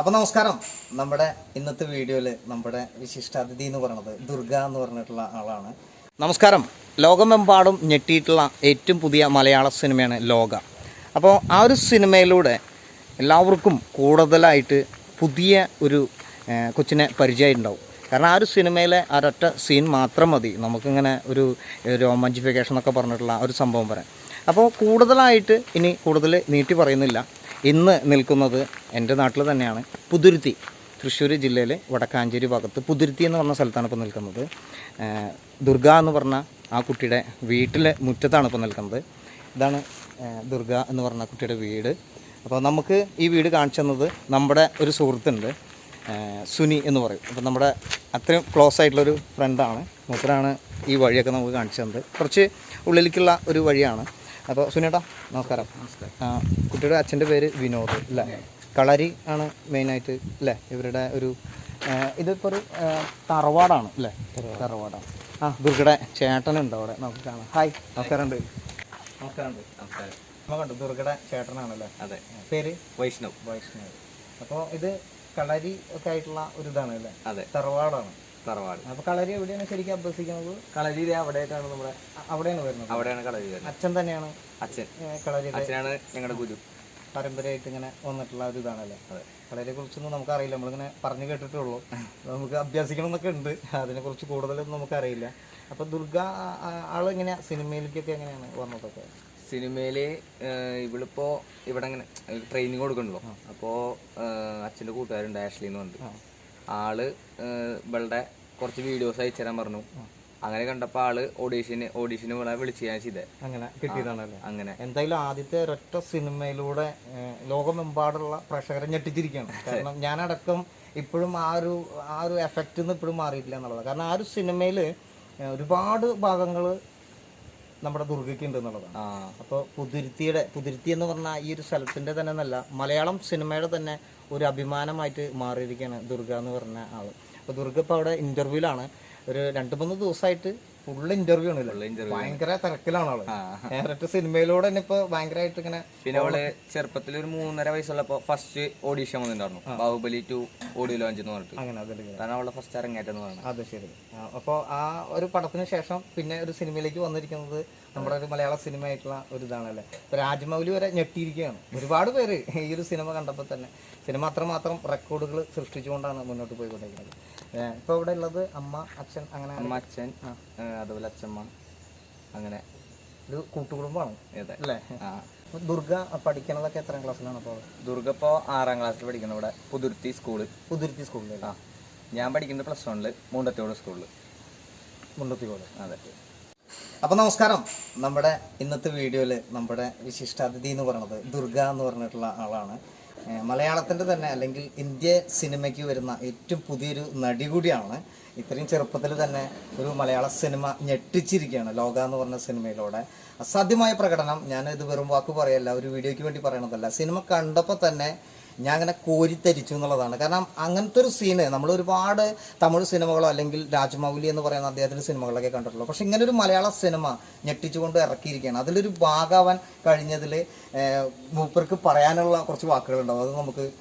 അപ്പോൾ നമസ്കാരം. നമ്മുടെ ഇന്നത്തെ വീഡിയോയിൽ നമ്മുടെ വിശിഷ്ടാതിഥി എന്ന് പറയുന്നത് ദുർഗ എന്ന് പറഞ്ഞിട്ടുള്ള ആളാണ്. നമസ്കാരം. ലോകമെമ്പാടും ഞെട്ടിയിട്ടുള്ള ഏറ്റവും പുതിയ മലയാള സിനിമയാണ് ലോക. അപ്പോൾ ആ ഒരു സിനിമയിലൂടെ എല്ലാവർക്കും കൂടുതലായിട്ട് പുതിയ ഒരു കൊച്ചിനെ പരിചയമുണ്ടാവും കാരണം ആ ഒരു സിനിമയിലെ ഒരൊറ്റ സീൻ മാത്രം മതി. നമുക്കിങ്ങനെ ഒരു രോമാഞ്ചിഫിക്കേഷൻ എന്നൊക്കെ പറഞ്ഞിട്ടുള്ള ഒരു സംഭവം പറയാം. അപ്പോൾ കൂടുതലായിട്ട് ഇനി കൂടുതൽ നീട്ടി പറയുന്നില്ല. ഇന്ന് നിൽക്കുന്നത് എന്റെ നാട്ടിൽ തന്നെയാണ്. പുതുരുത്തി തൃശ്ശൂർ ജില്ലയിലെ വടക്കാഞ്ചേരി ഭാഗത്ത്. പുതുരുത്തി എന്ന് പറഞ്ഞ സ്ഥലത്താണ് ഇപ്പോൾ നിൽക്കുന്നത്. ദുർഗ എന്ന് പറഞ്ഞ ആ കുട്ടിയുടെ വീട്ടിലെ മുറ്റത്താണ് ഇപ്പോൾ നിൽക്കുന്നത്. ഇതാണ് ദുർഗ എന്ന് പറഞ്ഞ കുട്ടിയുടെ വീട്. അപ്പോൾ നമുക്ക് ഈ വീട് കാണിച്ചു തന്നത് നമ്മുടെ ഒരു സുഹൃത്തുണ്ട് സുനി എന്ന് പറയും. അപ്പോൾ നമ്മുടെ അത്രയും ക്ലോസ് ആയിട്ടുള്ളൊരു ഫ്രണ്ടാണ് മൂപ്പരാണ് ഈ വഴിയൊക്കെ നമുക്ക് കാണിച്ചു തന്നത്. കുറച്ച് ഉള്ളിലേക്കുള്ള ഒരു വഴിയാണ്. അപ്പോൾ സുനേട്ടാ നമസ്കാരം. കുട്ടിയുടെ അച്ഛന്റെ പേര് വിനോദ് അല്ലേ കളരി ആണ് മെയിനായിട്ട് അല്ലേ ഇവരുടെ ഒരു ഇതിപ്പോൾ ഒരു തറവാടാണ് അല്ലേ തറവാടാണ്. ആ ദുർഗയുടെ ചേട്ടനുണ്ട് അവിടെ. നമുക്ക് കാണാം. ഹായ് നമസ്കാരം ഉണ്ട് നമസ്കാരം. കണ്ടു ദുർഗയുടെ ചേട്ടനാണല്ലേ അതെ. പേര്? വൈഷ്ണവ്. വൈഷ്ണവ്. അപ്പോൾ ഇത് കളരി ഒക്കെ ആയിട്ടുള്ള ഒരു ഇതാണ് അല്ലേ അതെ. തറവാടാണ്. തറവാട്. അപ്പൊ കളരി എവിടെയാണ് ശരിക്കും അഭ്യസിക്കുന്നത്? കളരി അവിടെയായിട്ടാണ് നമ്മുടെ അവിടെയാണ് വരുന്നത്? അവിടെയാണ് കളരി വരുന്നത്. അച്ഛൻ തന്നെയാണ് അച്ഛൻ. കളരി അച്ഛനാണ് ഞങ്ങളുടെ ഗുരു. പരമ്പരയായിട്ട് ഇങ്ങനെ വന്നിട്ടുള്ള ഒരു ഇതാണല്ലേ? അതെ. കളരിയെ കുറിച്ചൊന്നും നമുക്കറിയില്ല. നമ്മളിങ്ങനെ പറഞ്ഞു കേട്ടിട്ടുള്ളൂ. നമുക്ക് അഭ്യസിക്കണം എന്നൊക്കെ ഉണ്ട്. അതിനെക്കുറിച്ച് കൂടുതലൊന്നും നമുക്കറിയില്ല. അപ്പോൾ ദുർഗ ആളിങ്ങനെ സിനിമയിലേക്കൊക്കെ എങ്ങനെയാണ് വന്നതൊക്കെ? സിനിമയിൽ ഏഹ്, ഇവളിപ്പോ ഇവിടെ അങ്ങനെ ട്രെയിനിങ് കൊടുക്കണല്ലോ അപ്പോ ഏഹ്, അച്ഛന്റെ കൂട്ടുകാരുണ്ട് ആഷ്ലി എന്ന് പറഞ്ഞിട്ട് ആൾ ഇവളുടെ കുറച്ച് വീഡിയോസ് അയച്ചു തരാൻ പറഞ്ഞു അങ്ങനെ കണ്ടപ്പോ ആൾ ഓഡീഷന് ഓഡീഷന് ഇവളെ വിളിച്ച് ഞാൻ ചെയ്തേ. അങ്ങനെ കിട്ടിയതാണല്ലേ? അങ്ങനെ. എന്തായാലും ആദ്യത്തെ ഒരൊറ്റ സിനിമയിലൂടെ ലോകമെമ്പാടുള്ള പ്രേക്ഷകരെ ഞെട്ടിച്ചിരിക്കുകയാണ്. കാരണം ഞാനടക്കം ഇപ്പോഴും ആ ഒരു ആ ഒരു എഫക്റ്റ് ഇപ്പോഴും മാറിയിട്ടില്ല എന്നുള്ളതാണ് കാരണം ആ ഒരു സിനിമയിൽ ഒരുപാട് ഭാഗങ്ങൾ നമ്മുടെ ദുർഗയ്ക്ക് ഉണ്ട് എന്നുള്ളതാണ്. അപ്പൊ അപ്പോൾ പുതിരുത്തിയുടെ പുതിരുത്തി എന്ന് പറഞ്ഞാൽ ഈ ഒരു സ്ഥലത്തിന്റെ തന്നെ എന്നല്ല മലയാളം സിനിമയുടെ തന്നെ ഒരു അഭിമാനമായിട്ട് മാറിയിരിക്കുകയാണ് ദുർഗ എന്ന് പറഞ്ഞ ആൾ. അപ്പോൾ ദുർഗ ഇപ്പോൾ അവിടെ ഇന്റർവ്യൂലാണ് ഒരു രണ്ട് മൂന്ന് ദിവസമായിട്ട് ഫുള്ള് ഇന്റർവ്യൂ ആണ്. ഭയങ്കര തിരക്കിലാണ് ആൾ. നേരിട്ട് ഡയറക്റ്റ് സിനിമയിലൂടെ തന്നെ ഇപ്പൊ ഭയങ്കരമായിട്ട് ഇങ്ങനെ പിന്നെ അവൾ ചെറുപ്പത്തിൽ ഒരു മൂന്നര വയസ്സുള്ളപ്പോ ഫസ്റ്റ് ഓഡീഷൻ വന്നിട്ടുണ്ടായിരുന്നു. ബാഹുബലി ടു ഓഡിയോ ലോഞ്ച് എന്ന് പറഞ്ഞിട്ട്. അങ്ങനെ അതാണ് അവളുടെ ഫസ്റ്റ് അരങ്ങേറ്റം എന്ന് അത് ശരി. അപ്പോൾ ആ ഒരു പടത്തിന് ശേഷം പിന്നെ ഒരു സിനിമയിലേക്ക് വന്നിരിക്കുന്നത് നമ്മുടെ ഒരു മലയാള സിനിമ ആയിട്ടുള്ള ഒരു ഇതാണല്ലേ? ഇപ്പൊ രാജമൗലി വരെ ഞെട്ടിയിരിക്കുകയാണ്. ഒരുപാട് പേര് ഈ ഒരു സിനിമ കണ്ടപ്പോൾ തന്നെ. സിനിമ അത്രമാത്രം റെക്കോർഡുകൾ സൃഷ്ടിച്ചുകൊണ്ടാണ് മുന്നോട്ട് പോയിക്കൊണ്ടിരിക്കുന്നത്. ഇപ്പൊ ഇവിടെ ഉള്ളത് അമ്മ അച്ഛൻ അങ്ങനെ അമ്മ അച്ഛൻ. അതുപോലെ അച്ഛമ്മ. അങ്ങനെ ഒരു കൂട്ടുകുടുംബമാണ്. അല്ലേ? ദുർഗ പഠിക്കണതൊക്കെ എത്ര ക്ലാസ്സിലാണ് അപ്പോൾ? ദുർഗ ഇപ്പോ ആറാം ക്ലാസ്സിൽ പഠിക്കുന്നത് ഇവിടെ പുതുരുത്തി സ്കൂൾ. പുതുരുത്തി സ്കൂളിൽ ആ. ഞാൻ പഠിക്കുന്നത് പ്ലസ് വണ്ണിൽ മുണ്ടത്തിയോട് സ്കൂളിൽ മുണ്ടത്തിയോട് അതെ. അപ്പോൾ നമസ്കാരം. നമ്മുടെ ഇന്നത്തെ വീഡിയോയിൽ നമ്മുടെ വിശിഷ്ടാതിഥി എന്ന് പറയുന്നത് ദുർഗ എന്ന് പറഞ്ഞിട്ടുള്ള ആളാണ്. മലയാളത്തിന്റെ മലയാളത്തിന്റെ തന്നെ അല്ലെങ്കിൽ ഇന്ത്യ സിനിമയ്ക്ക് വരുന്ന ഏറ്റവും പുതിയൊരു നടി കൂടിയാണ്. ഇത്രയും ചെറുപ്പത്തിൽ തന്നെ ഒരു മലയാള സിനിമ ഞെട്ടിച്ചിരിക്കുകയാണ്. ലോക എന്ന് പറഞ്ഞ സിനിമയിലൂടെ. അസാധ്യമായ പ്രകടനം. ഞാൻ ഇത് വെറും വാക്ക് പറയല്ല ഒരു വീഡിയോയ്ക്ക് വേണ്ടി പറയണതല്ല. സിനിമ കണ്ടപ്പോൾ തന്നെ ഞാൻ അങ്ങനെ കോരിത്തരിച്ചു എന്നുള്ളതാണ്. കാരണം അങ്ങനത്തെ ഒരു സീന് നമ്മൾ ഒരുപാട് തമിഴ് സിനിമകളോ അല്ലെങ്കിൽ രാജമൗലി എന്ന് പറയുന്ന അദ്ദേഹത്തിന്റെ സിനിമകളൊക്കെ കണ്ടിട്ടുള്ളൂ. പക്ഷെ ഇങ്ങനെ ഒരു മലയാള സിനിമ ഞെട്ടിച്ചുകൊണ്ട് ഇറക്കിയിരിക്കുകയാണ്. അതിലൊരു ഭാഗമാവാൻ കഴിഞ്ഞതിൽ മൂപ്പർക്ക് പറയാനുള്ള കുറച്ച് വാക്കുകളുണ്ടാവും. അത് നമുക്ക്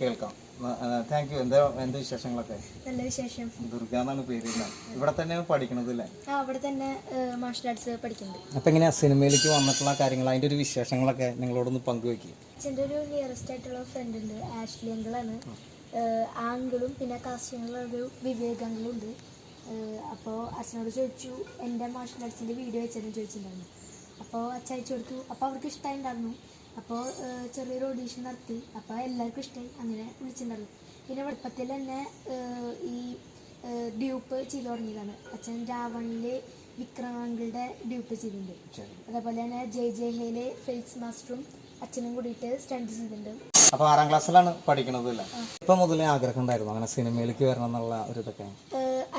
കേൾക്കാം. താങ്ക് യു എന്താ എന്ത് വിശേഷങ്ങളൊക്കെ? നല്ല വിശേഷം. ദുർഗ എന്നാണ് പേര്? ഇവിടെ തന്നെ പഠിക്കണത് അല്ലേ അവിടെ തന്നെ മാർഷൽ ആർട്സ് പഠിക്കുന്നുണ്ട്. അപ്പൊ എങ്ങനെയാ സിനിമയിലേക്ക് വന്നിട്ടുള്ള കാര്യങ്ങൾ അതിന്റെ ഒരു വിശേഷങ്ങളൊക്കെ നിങ്ങളോടൊന്ന് പങ്കുവെക്കുക അച്ഛന്റെ ഒരു നിയറസ്റ്റ് ആയിട്ടുള്ള ഫ്രണ്ട് ഉണ്ട് ആഷ്ലി അങ്കിളാണ്. ആ അങ്കിളും പിന്നെ കാസ്റ്റിങ്ങിലുള്ള ഒരു വിവേകങ്ങളും ഉണ്ട്. അപ്പോൾ അച്ഛനോട് ചോദിച്ചു എന്റെ മാർഷൽ ആർട്സിന്റെ വീഡിയോ അയച്ചെന്ന് ചോദിച്ചിട്ടുണ്ടായിരുന്നു. അപ്പോൾ അച്ഛൻ അയച്ചു കൊടുത്തു. അപ്പോൾ അവർക്ക് ഇഷ്ടമായിട്ടുണ്ടായിരുന്നു അപ്പോൾ ചെറിയൊരു ഓഡീഷൻ നടത്തി. അപ്പോൾ എല്ലാവർക്കും ഇഷ്ടമായി അങ്ങനെ വിളിച്ചിട്ടുണ്ടായിരുന്നു. പിന്നെ വെളുപ്പത്തിൽ തന്നെ ഈ ഡ്യൂപ്പ് ചെയ്തു തുടങ്ങിയതാണ്. അച്ഛൻ രാവണിൽ വിക്രമാങ്കിളുടെ ഡ്യൂപ്പ് ചെയ്തിട്ടുണ്ട്. അതേപോലെ തന്നെ ജെ ജെ ഹേലെ ഫേസ് മാസ്റ്ററും അച്ഛനും കൂടിയിട്ട് സ്റ്റണ്ട് ചെയ്തിട്ടുണ്ട്. അപ്പൊ ആറാം ക്ലാസ്സിലാണ് പഠിക്കണത് അല്ലേ? ഇപ്പൊ മുതലേ ആഗ്രഹം ഉണ്ടായിരുന്നു അങ്ങനെ സിനിമയിലേക്ക് വരണം എന്നുള്ള ഒരു ഇതൊക്കെ.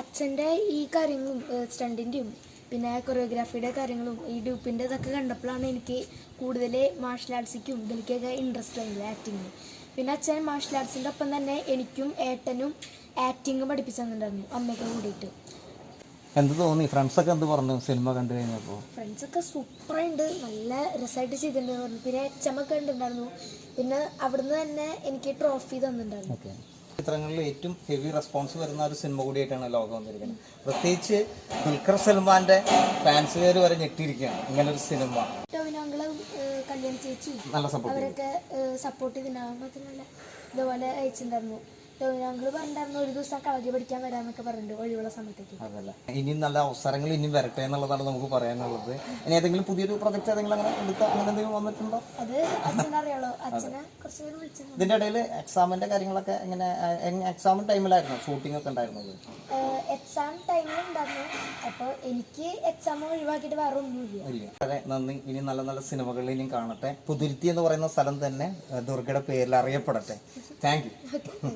അച്ഛന്റെ ഈ കാര്യങ്ങളും സ്റ്റണ്ടിന്റെയും പിന്നെ കൊറിയോഗ്രാഫിയുടെ കാര്യങ്ങളും ഈ ഡ്യൂപ്പിന്റെ ഇതൊക്കെ കണ്ടപ്പോഴാണ് എനിക്ക് കൂടുതൽ മാർഷൽ ആർട്സിക്കും ഇതിലേക്കൊക്കെ ഇൻട്രസ്റ്റ് ആയത് ആക്ടിങ്ങിന് പിന്നെ അച്ഛൻ മാർഷൽ ആർട്സിന്റെ ഒപ്പം തന്നെ എനിക്കും ഏട്ടനും ആക്ടിങ് പഠിപ്പിച്ചു തന്നിട്ടുണ്ടായിരുന്നു അമ്മയൊക്കെ കൂടിയിട്ട്. എന്ത് തോന്നി? ഫ്രണ്ട്സൊക്കെ എന്ത് പറഞ്ഞു? സിനിമ കണ്ടു കഴിഞ്ഞപ്പോൾ ഫ്രണ്ട്സൊക്കെ സൂപ്പറായിട്ട് നല്ല രസമായിട്ട് ചെയ്തിട്ടുണ്ട് പറഞ്ഞു പിന്നെ എച്ചമ്മൊക്കെ ഉണ്ടുണ്ടായിരുന്നു പിന്നെ അവിടുന്ന് തന്നെ എനിക്ക് ട്രോഫി തന്നിട്ടുണ്ടായിരുന്നു. ചിത്രങ്ങളിൽ ഏറ്റവും ഹെവി റെസ്പോൺസ് വരുന്ന ഒരു സിനിമ കൂടിയായിട്ടാണ് ലോകം വന്നിരിക്കുന്നത്. പ്രത്യേകിച്ച് ദുൽഖർ സൽമാന്റെ ഫാൻസുകാർ വരെ ഞെട്ടിയിരിക്കുകയാണ്. ഇങ്ങനെ ഒരു സിനിമ നല്ല സപ്പോർട്ട് അവരൊക്കെ സപ്പോർട്ട് ചെയ്തിട്ടുണ്ടാവും. മാത്രമല്ല ഇതുപോലെ അയച്ചിട്ടുണ്ടായിരുന്നു പറഞ്ഞിട്ടുണ്ടായിരുന്നു ഒരു ദിവസം കളരി പഠിക്കാൻ ഒഴിവുള്ള സമയത്തേക്ക്. അതല്ല. ഇനിയും നല്ല അവസരങ്ങൾ ഇനിയും വരട്ടെ എന്നുള്ളതാണ് നമുക്ക് പറയാനുള്ളത്. ഇനി ഏതെങ്കിലും പുതിയൊരു പ്രൊജക്ട് ഏതെങ്കിലും അങ്ങനെ എടുത്ത അങ്ങനെ എന്തെങ്കിലും വന്നിട്ടുണ്ടോ? അത് അച്ഛനെ അറിയാലോ. അച്ഛനെ കുറച്ച് പേര് വിളിച്ചിരുന്നു. ഇതിന്റെ ഇടയിൽ എക്സാമിന്റെ കാര്യങ്ങളൊക്കെ എങ്ങനെ എക്സാം ടൈമിലായിരുന്നു ഷൂട്ടിംഗ് ഒക്കെ ഉണ്ടായിരുന്നത്? എക്സാം ടൈമിൽ ഉണ്ടായിരുന്നു. അപ്പോൾ എനിക്ക് എക്സാം ഒഴിവാക്കിയിട്ട് വേറെ ഒന്നുമില്ല. വളരെ നന്ദി. ഇനി നല്ല നല്ല സിനിമകളിൽ ഇനിയും കാണട്ടെ. പുതുരുത്തി എന്ന് പറയുന്ന സ്ഥലം തന്നെ ദുർഗയുടെ പേരിൽ അറിയപ്പെടട്ടെ. Thank you